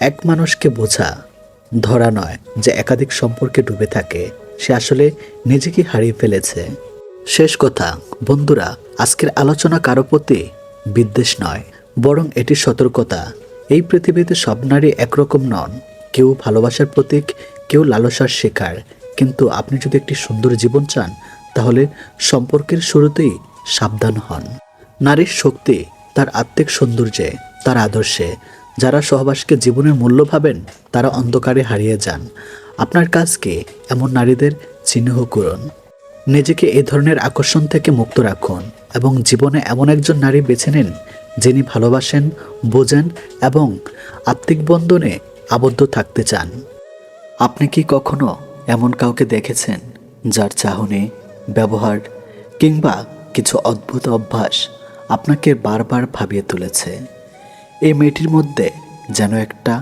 এক মানুষকে বোঝা, ধরা নয় যে একাধিক সম্পর্কে ডুবে থাকে, সে আসলে নিজেকে হারিয়ে ফেলেছে। শেষ কথা, বন্ধুরা, আজকের আলোচনা কারও প্রতি বিদ্বেষ নয়, বরং এটি সতর্কতা। এই পৃথিবীতে সব নারী একরকম নন, কেউ ভালোবাসার প্রতীক, কেউ লালসার শিকার। কিন্তু আপনি যদি একটি সুন্দর জীবন চান, তাহলে সম্পর্কের শুরুতেই সাবধান হন। নারীর শক্তি, তার আত্মিক সৌন্দর্যে, তার আদর্শে যারা সহবাসকে জীবনের মূল্য ভাবেন, তারা অন্ধকারে হারিয়ে যান। আপনার কাজকে এমন নারীদের চিহ্ন করুন। নিজেকে এই ধরনের আকর্ষণ থেকে মুক্ত রাখুন এবং জীবনে এমন একজন নারী বেছে নিন, যিনি ভালোবাসেন, বোঝেন এবং আত্মিক বন্ধনে আবদ্ধ থাকতে চান। আপনি কি কখনো এমন কাউকে দেখেছেন, যার চাহনি, ব্যবহার কিংবা কিছু অদ্ভুত অভ্যাস আপনাকে বারবার ভাবিয়ে তুলেছে? এই মেয়েটির মধ্যে যেন একটা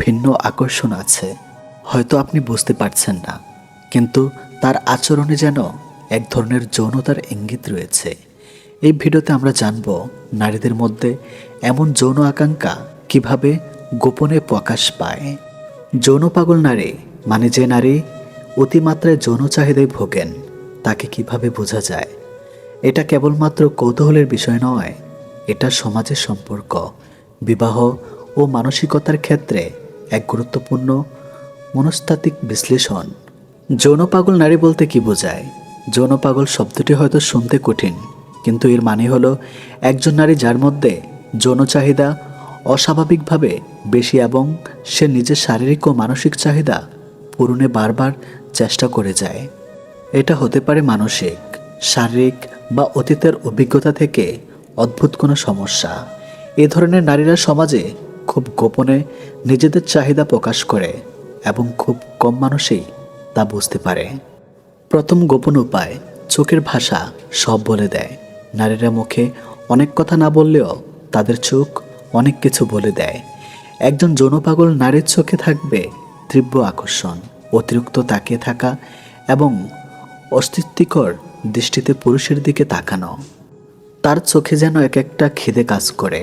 ভিন্ন আকর্ষণ আছে। হয়তো আপনি বুঝতে পারছেন না, কিন্তু তার আচরণে যেন এক ধরনের যৌনতার ইঙ্গিত রয়েছে। এই ভিডিওতে আমরা জানব নারীদের মধ্যে এমন যৌন আকাঙ্ক্ষা কীভাবে গোপনে প্রকাশ পায়। যৌন পাগল নারী মানে যে নারী অতিমাত্রায় যৌন চাহিদায় ভোগেন, তাকে কীভাবে বোঝা যায়? এটা কেবলমাত্র কৌতূহলের বিষয় নয়, এটা সমাজের সম্পর্ক। বিবাহ ও মানসিকতার ক্ষেত্রে এক গুরুত্বপূর্ণ মনস্তাত্ত্বিক বিশ্লেষণ। যৌন পাগল নারী বলতে কি বোঝায়? যৌন পাগল শব্দটি হয়তো শুনতে কঠিন, কিন্তু এর মানে হলো একজন নারী যার মধ্যে যৌন চাহিদা অস্বাভাবিকভাবে বেশি এবং সে নিজের শারীরিক ও মানসিক চাহিদা পূরণে বারবার চেষ্টা করে যায়। এটা হতে পারে মানসিক, শারীরিক বা অতীতের অভিজ্ঞতা থেকে অদ্ভুত কোনো সমস্যা। এ ধরনের নারীরা সমাজে খুব গোপনে নিজেদের চাহিদা প্রকাশ করে এবং খুব কম মানুষই তা বুঝতে পারে। প্রথম গোপন উপায় চোখের ভাষা সব বলে দেয়। নারীরা মুখে অনেক কথা না বললেও তাদের চোখ অনেক কিছু বলে দেয়। একজন যৌনপাগল নারীর চোখে থাকবে তীব্র আকর্ষণ, অতিরিক্ত তাকিয়ে থাকা এবং অস্তিত্বিকর দৃষ্টিতে পুরুষের দিকে তাকানো। তার চোখে যেন এক একটা খিদে কাজ করে।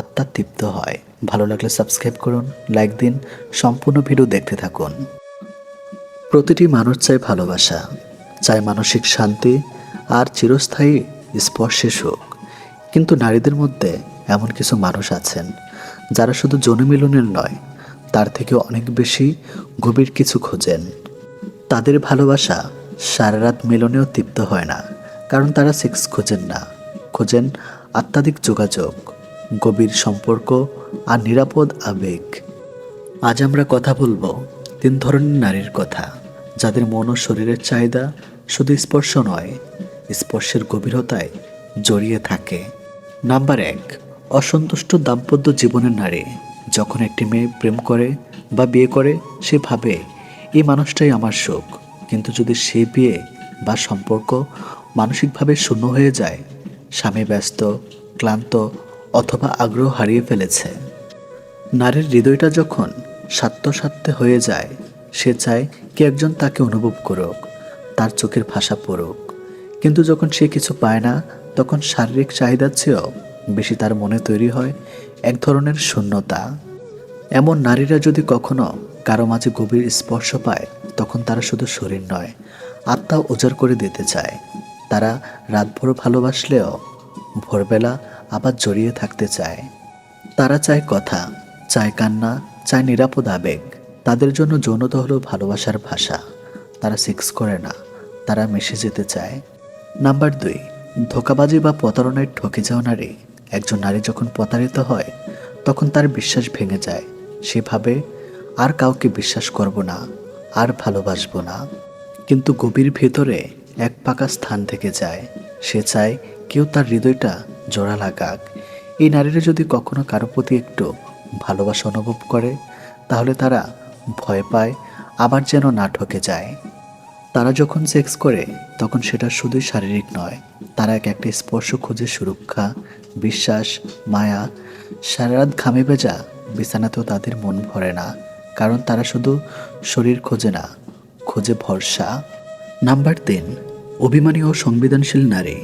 আত্মা তৃপ্ত হয়। ভালো লাগলে সাবস্ক্রাইব করুন, লাইক দিন, সম্পূর্ণ ভিডিও দেখতে থাকুন। প্রতিটি মানুষ চায় ভালোবাসা, চায় মানসিক শান্তি আর চিরস্থায়ী স্পর্শে সুখ। কিন্তু নারীদের মধ্যে এমন কিছু মানুষ আছেন, যারা শুধু জনমিলনের নয়, তার থেকে অনেক বেশি গভীর কিছু খোঁজেন। তাদের ভালোবাসা সারা রাত মিলনেও তৃপ্ত হয় না, কারণ তারা সেক্স খোঁজেন না। খোঁজেন আত্মাধিক যোগাযোগ গভীর সম্পর্ক আর নিরাপদ আবেগ। আজ আমরা কথা বলব তিন ধরনের নারীর কথা, যাদের মন ও শরীরের চাহিদা শুধু স্পর্শ নয়, স্পর্শের গভীরতায় জড়িয়ে থাকে। নাম্বার এক, অসন্তুষ্ট দাম্পত্য জীবনের নারী। যখন একটি মেয়ে প্রেম করে বা বিয়ে করে, সে ভাবে, এই মানুষটাই আমার সুখ। কিন্তু যদি সে বিয়ে বা সম্পর্ক মানসিকভাবে শূন্য হয়ে যায়, স্বামী ব্যস্ত, ক্লান্ত অথবা আগ্রহ হারিয়ে ফেলেছে। নারীর হৃদয়টা যখন স্বার্থে হয়ে যায়, সে চায় কে একজন তাকে অনুভব করুক, তার চোখের ভাষা পড়ুক। কিন্তু যখন সে কিছু পায় না, তখন শারীরিক চাহিদার চেয়েও বেশি তার মনে তৈরি হয় এক ধরনের শূন্যতা। এমন নারীরা যদি কখনো কারও মাঝে গভীর স্পর্শ পায়, তখন তারা শুধু শরীর নয় আত্মা উজাড় করে দিতে চায়। তারা রাতভর ভালোবাসলেও ভোরবেলা আবার জড়িয়ে থাকতে চায়। তারা চায় কথা, চায় কান্না, চায় নিরাপদ আবেগ। তাদের জন্য যৌনতা হলো ভালোবাসার ভাষা। তারা সেক্স করে না, তারা মিশে যেতে চায়। নাম্বার দুই, ধোকাবাজি বা প্রতারণায় ঠকে যাওয়া নারী। একজন নারী যখন প্রতারিত হয়, তখন তার বিশ্বাস ভেঙে যায়। সে ভাবে আর কাউকে বিশ্বাস করব না, আর ভালোবাসবো না। কিন্তু গভীর ভেতরে এক পাকা স্থান থেকে যায়। সে চায় কেউ তার হৃদয়টা জোড়া লাগাক। এই নারীরা যদি কখনো কারও প্রতি একটু ভালোবাসা অনুভব করে, তাহলে তারা ভয় পায়, আবার যেন না ঠকে যায়। তারা যখন সেক্স করে, তখন সেটা শুধুই শারীরিক নয়, তারা এক একটা স্পর্শ খুঁজে সুরক্ষা, বিশ্বাস, মায়া, সারা রাত ঘামে ভেজা, বিছানাতেও তাদের মন ভরে না, কারণ তারা শুধু শরীর খোঁজে না, খোঁজে ভরসা। নাম্বার তিন, অভিমানী ও সংবেদনশীল নারী।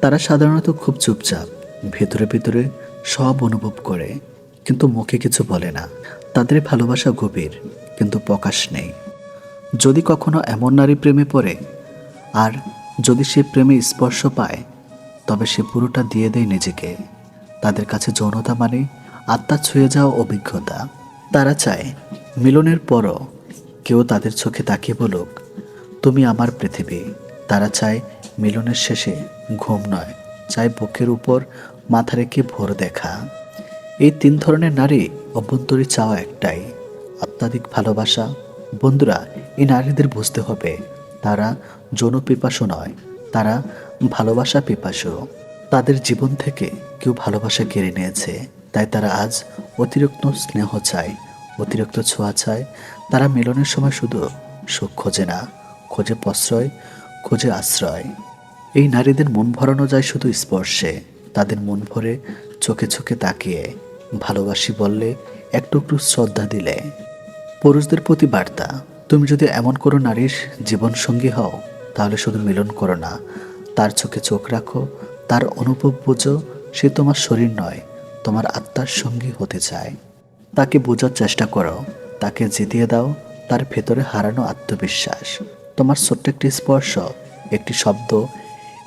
তারা সাধারণত খুব চুপচাপ, ভেতরে ভেতরে সব অনুভব করে, কিন্তু মুখে কিছু বলে না। তাদের ভালোবাসা গভীর, কিন্তু প্রকাশ নেই। যদি কখনো এমন নারী প্রেমে পড়ে, আর যদি সে প্রেমে স্পর্শ পায়, তবে সে পুরোটা দিয়ে দেয় নিজেকে। তাদের কাছে যৌনতা মানে আত্মা ছুঁয়ে যাওয়া অভিজ্ঞতা। তারা চায়, মিলনের পরও কেউ তাদের চোখে তাকিয়ে বলুক, তুমি আমার পৃথিবী। তারা চায় মিলনের শেষে ঘুম নয় চায় বুকের উপর মাথা রেখে ভোর দেখা। এই তিন ধরনের নারী অভ্যন্তরী চাওয়া একটাই অত্যাধিক ভালোবাসা। বন্ধুরা, এই নারীদের বুঝতে হবে, তারা যৌন পিপাসু নয়, তারা ভালোবাসা পিপাসু। তাদের জীবন থেকে কেউ ভালোবাসা কেড়ে নিয়েছে, তাই তারা আজ অতিরিক্ত স্নেহ চায়, অতিরিক্ত ছোঁয়া চায়। তারা মিলনের সময় শুধু সুখ খোঁজে না, খোঁজে প্রশ্রয়, খোঁজে আশ্রয়। এই নারীদের মন ভরানো যায় শুধু স্পর্শে, তাদের মন ভরে চোখে চোখে তাকিয়ে, ভালোবাসি বললে এক টুকরো শ্রদ্ধা দিলে। পুরুষদের প্রতি বার্তা, তুমি যদি এমন কোনো নারীর জীবনসঙ্গী হও, তাহলে শুধু মিলন করো না। তার চোখে চোখ রাখো, তার অনুভব বোঝো, সে তোমার শরীর নয়, তোমার আত্মার সঙ্গী হতে চায়। তাকে বোঝার চেষ্টা করো, তাকে জিতিয়ে দাও, তার ভেতরে হারানো আত্মবিশ্বাস। তোমার ছোট্ট একটি স্পর্শ, একটি শব্দ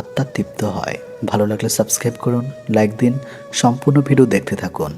আত্মা তৃপ্ত হয়। ভালো লাগলে সাবস্ক্রাইব করুন লাইক দিন সম্পূর্ণ ভিডিও দেখতে থাকুন।